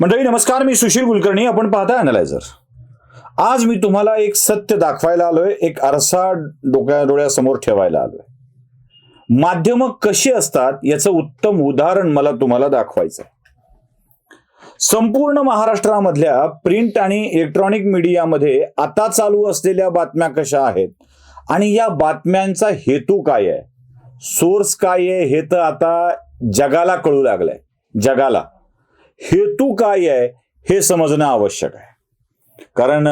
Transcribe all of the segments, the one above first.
मंडळी नमस्कार मी सुशील कुलकर्णी. आपण पाहताय अनालायझर आज मी तुम्हाला एक सत्य दाखवायला आलोय एक आरसा डोक्या डोळ्यासमोर ठेवायला आलोय. माध्यमं कशी असतात याचं उत्तम उदाहरण मला तुम्हाला दाखवायचं संपूर्ण महाराष्ट्रामधल्या प्रिंट आणि इलेक्ट्रॉनिक मीडियामध्ये आता चालू असलेल्या बातम्या कशा आहेत आणि या बातम्यांचा हेतू काय आहे? सोर्स काय आहे हे तर आता जगाला कळू लागलंय. जगाला. हेतू काय आहे हे समजणं आवश्यक आहे. कारण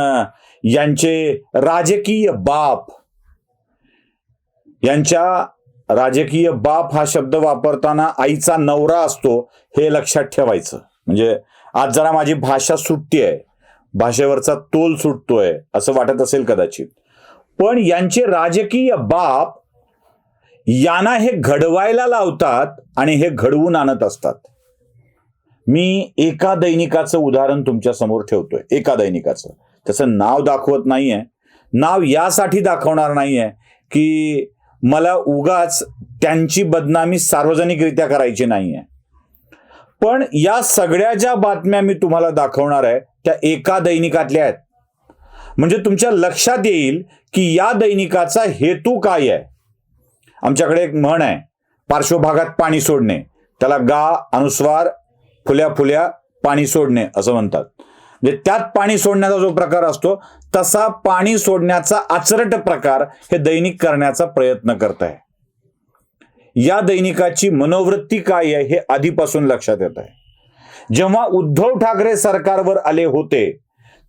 यांचे राजकीय बाप यांच्या राजकीय बाप हा शब्द वापरताना आईचा नवरा असतो हे लक्षात ठेवायचं. म्हणजे आज जरा माझी भाषा सुटती आहे भाषेवरचा तोल सुटतोय असं वाटत असेल कदाचित. पण यांचे राजकीय बाप यांना हे घडवायला लावतात आणि हे घडवून आणत असतात. मी एका दैनिकाचं उदाहरण तुमच्यासमोर ठेवतोय. एका दैनिकाचं. त्याचं नाव दाखवत नाहीये. नाव यासाठी दाखवणार नाहीये की मला उगाच त्यांची बदनामी सार्वजनिकरित्या करायची नाहीये. पण या सगळ्या ज्या बातम्या मी तुम्हाला दाखवणार आहे त्या एका दैनिकातल्या आहेत. म्हणजे तुमच्या लक्षात येईल की या दैनिकाचा हेतू काय आहे. आमच्याकडे एक म्हण आहे पार्श्वभागात पाणी सोडणे. त्याला गा अनुस्वार फुल्या फुल्या पाणी सोडणे असं म्हणतात. म्हणजे त्यात पाणी सोडण्याचा जो प्रकार असतो तसा पाणी सोडण्याचा आचरट प्रकार हे दैनिक करण्याचा प्रयत्न करत आहे या दैनिकाची मनोवृत्ती काय आहे हे आधीपासून लक्षात येत आहे. जेव्हा उद्धव ठाकरे सरकारवर आले होते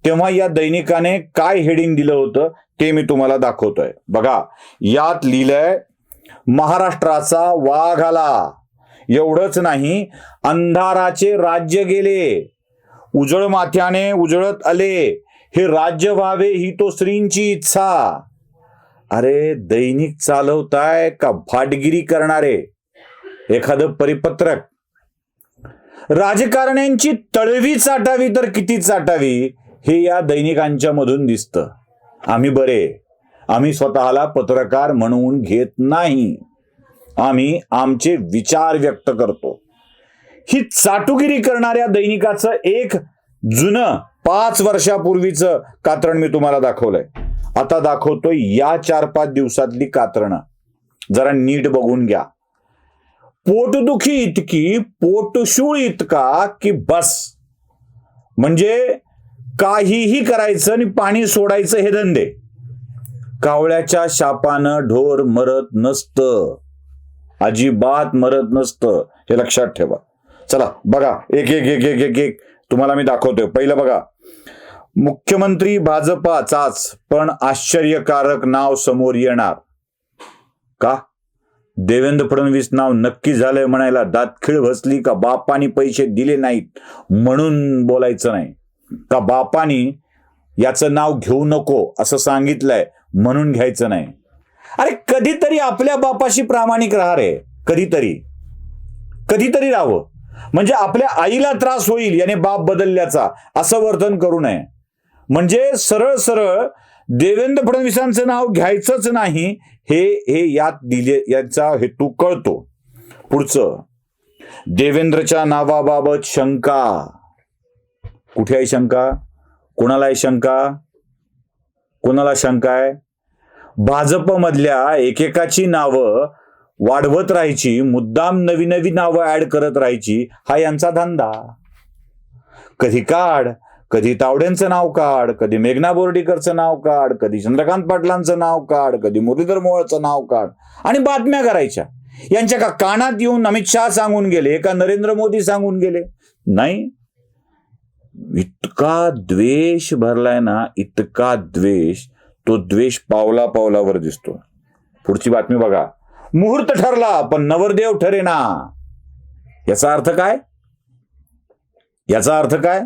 तेव्हा या दैनिकाने काय हेडिंग दिलं होतं ते मी तुम्हाला दाखवतोय. बघा यात लिहिलंय महाराष्ट्राचा वाघ आला. एवढंच नाही अंधाराचे राज्य गेले. उजळ माथ्याने उजळत आले. हे राज्य व्हावे ही तो स्त्रींची इच्छा. अरे दैनिक चालवताय का भाटगिरी करणारे? एखादं परिपत्रक. राजकारण्यांची तळवी चाटावी तर किती चाटावी हे या दैनिकांच्या मधून दिसतं. आम्ही बरे. आम्ही स्वतःला पत्रकार म्हणून घेत नाही. आम्ही आमचे विचार व्यक्त करतो. ही चाटुगिरी करणाऱ्या दैनिकाचं एक जुनं पाच वर्षापूर्वीचं कात्रण मी तुम्हाला दाखवलंय. आता दाखवतोय या चार पाच दिवसातली कात्रणं. जरा नीट बघून घ्या. पोटदुखी इतकी पोटशूळ इतका की बस. म्हणजे काहीही करायचं आणि पाणी सोडायचं हे धंदे. कावळ्याच्या शापानं ढोर मरत नसतं. अजिबात मरत नसतं हे लक्षात ठेवा. चला बघा एक एक एक एक एक एक तुम्हाला मी दाखवतोय. पहिलं बघा मुख्यमंत्री भाजपाचाच पण आश्चर्यकारक नाव समोर येणार. का? देवेंद्र फडणवीस नाव नक्की झालंय म्हणायला दातखिळ बसली का बापानी पैसे दिले नाहीत म्हणून बोलायचं नाही. का बापानी याचं नाव घेऊ नको असं सांगितलंय म्हणून घ्यायचं नाही. अरे कधीतरी आपल्या बापाशी प्रामाणिक राहा रे. कधीतरी. कधीतरी राहावं. म्हणजे आपल्या आईला त्रास होईल याने बाप बदलल्याचा. असं वर्तन करू नये. म्हणजे सरळ सरळ देवेंद्र फडणवीसांचं नाव घ्यायचंच नाही हे हे यात दिले याचा हेतू कळतो. पुढचं. देवेंद्रच्या नावाबाबत शंका. कुठे आहे शंका? कोणाला आहे शंका? कोणाला शंका आहे? भाजपमधल्या एकेकाची नावं वाढवत राहायची मुद्दाम नवी नवी नावं ऍड करत राहायची हा यांचा धंदा. कधी काढ कधी तावड्यांचं नाव काढ कधी मेघना बोर्डीकरचं नाव काढ कधी चंद्रकांत पाटलांचं नाव काढ कधी मुरलीधर मोहळचं नाव काढ आणि बातम्या करायच्या. यांच्या का कानात येऊन अमित शहा सांगून गेले का नरेंद्र मोदी सांगून गेले. नाही. इतका द्वेष भरलाय ना इतका द्वेष. तो द्वेष पावला पावलावर दिसतो. पुढची बातमी बघा. मुहूर्त ठरला पण नवरदेव ठरे ना याचा अर्थ काय? याचा अर्थ काय?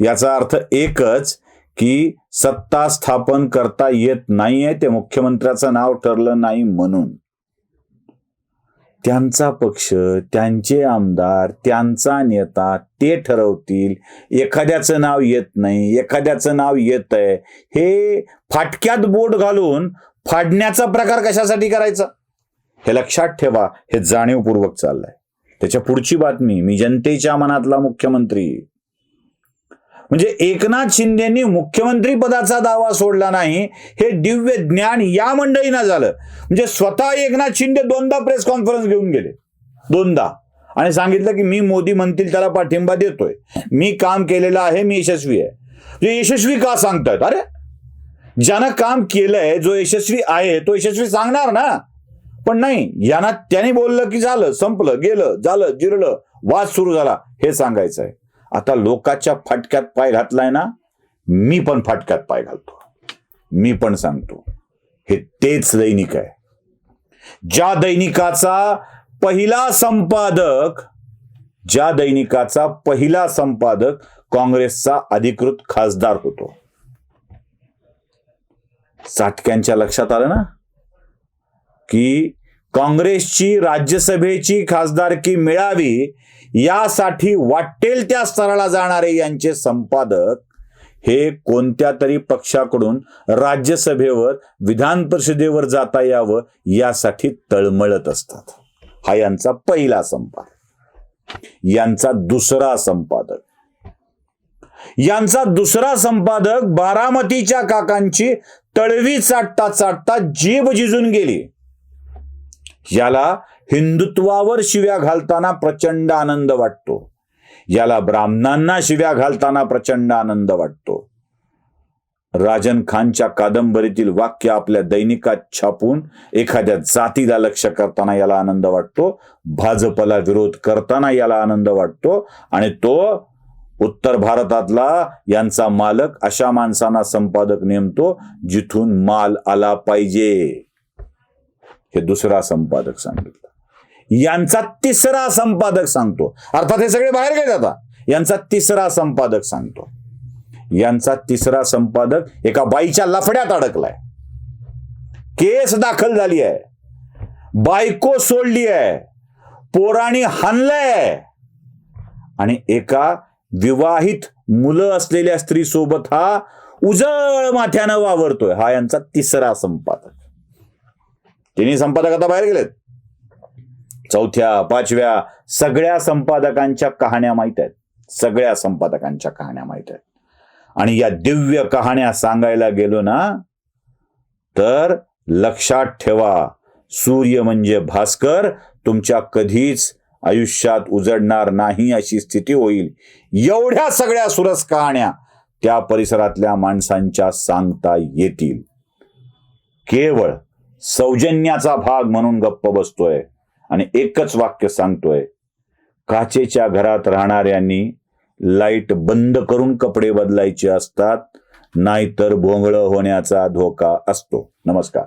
याचा अर्थ एकच की सत्ता स्थापन करता येत नाहीये ते मुख्यमंत्र्याचं नाव ठरलं नाही म्हणून. त्यांचा पक्ष त्यांचे आमदार त्यांचा नेता ते ठरवतील. एखाद्याचं नाव येत नाही एखाद्याचं नाव येत आहे. हे फाटक्यात बोट घालून फाडण्याचा प्रकार कशासाठी करायचा? हे लक्षात ठेवा हे जाणीवपूर्वक चाललंय. त्याच्या पुढची बातमी मी जनतेच्या मनातला मुख्यमंत्री. म्हणजे एकनाथ शिंदेनी मुख्यमंत्री पदाचा दावा सोडला नाही हे दिव्य ज्ञान या मंडळीनं झालं. म्हणजे स्वतः एकनाथ शिंदे दोनदा प्रेस कॉन्फरन्स घेऊन गेले. दोनदा. आणि सांगितलं की मी मोदी म्हणतील त्याला पाठिंबा देतोय. मी काम केलेलं आहे मी यशस्वी आहे. म्हणजे यशस्वी का सांगतायत? अरे ज्यानं काम केलंय जो यशस्वी आहे तो यशस्वी सांगणार ना. पण नाही यांना त्याने बोललं की झालं संपलं गेलं झालं जिरलं वाद सुरू झाला हे सांगायचं आहे. आता लोकाच्या फाटक्यात पाय घातलाय ना मी पण फाटक्यात पाय घालतो. मी पण सांगतो हे तेच दैनिक आहे. ज्या दैनिकाचा पहिला संपादक ज्या दैनिकाचा पहिला संपादक काँग्रेसचा अधिकृत खासदार होतो. साटक्यांच्या लक्षात आलं ना? की काँग्रेसची राज्यसभेची खासदारकी मिळावी यासाठी वाटेल त्या स्तराला जाणारे यांचे संपादक हे कोणत्या तरी पक्षाकडून राज्यसभेवर विधान परिषदेवर जाता यावं यासाठी तळमळत असतात. हा यांचा पहिला संपादक. यांचा दुसरा संपादक. यांचा दुसरा संपादक बारामतीच्या काकांची तळवी चाटता चाटता जीभ झिजून गेली. याला हिंदुत्वावर शिव्या घालताना प्रचंड आनंद वाटतो. याला ब्राह्मणांना शिव्या घालताना प्रचंड आनंद वाटतो. राजन खानच्या कादंबरीतील वाक्य आपल्या दैनिकात छापून एखाद्या जातीला लक्ष करताना याला आनंद वाटतो भाजपला विरोध करताना याला आनंद वाटतो आणि तो उत्तर भारतातला यांचा मालक अशा माणसांना संपादक नेमतो जिथून माल आला पाहिजे. हे दुसरा संपादक सांगितलं. यांचा तिसरा संपादक सांगतो. अर्थात हे सगळे बाहेर गेले आता. यांचा तिसरा संपादक सांगतो. यांचा तिसरा संपादक एका बाईच्या लफड्यात अडकलाय. केस दाखल झाली आहे. बायको सोडली आहे. पोराणी हाणलंय आणि एका विवाहित मुलं असलेल्या स्त्री सोबत हा उजळ माथ्यानं वावरतोय. हा यांचा तिसरा संपादक. तिन्ही संपादक आता बाहेर गेलेत. चौथ्या पाचव्या सगळ्या संपादकांच्या कहाण्या माहीत आहेत. सगळ्या संपादकांच्या कहाण्या माहीत आहेत. आणि या दिव्य कहाण्या सांगायला गेलो ना तर लक्षात ठेवा सूर्य म्हणजे भास्कर तुमच्या कधीच आयुष्यात उजडणार नाही अशी स्थिती होईल. एवढ्या सगळ्या सुरस कहाण्या त्या परिसरातल्या माणसांच्या सांगता येतील. केवळ सौजन्याचा भाग म्हणून गप्प बसतोय आणि एकच वाक्य सांगतोय काचेच्या घरात राहणाऱ्यांनी लाइट बंद करून कपडे बदलायचे असतात नाहीतर भोंगळ होण्याचा धोका असतो. नमस्कार.